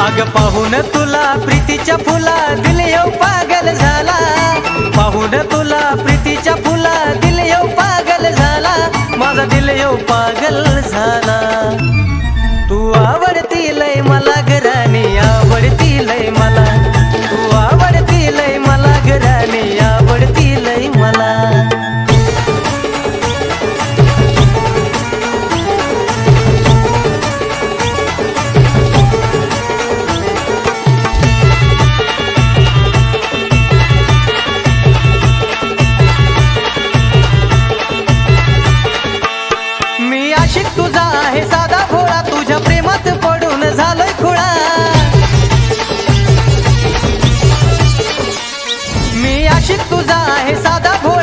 अग पाहून तुला प्रीतीच्या फुला दिल येऊ पागल झाला. पाहून तुला प्रीतीच्या फुला दिल येऊ पागल झाला. माझा दिल येऊ पागल झाला. तू आवडती लय मला घरा तुझा है साधा भो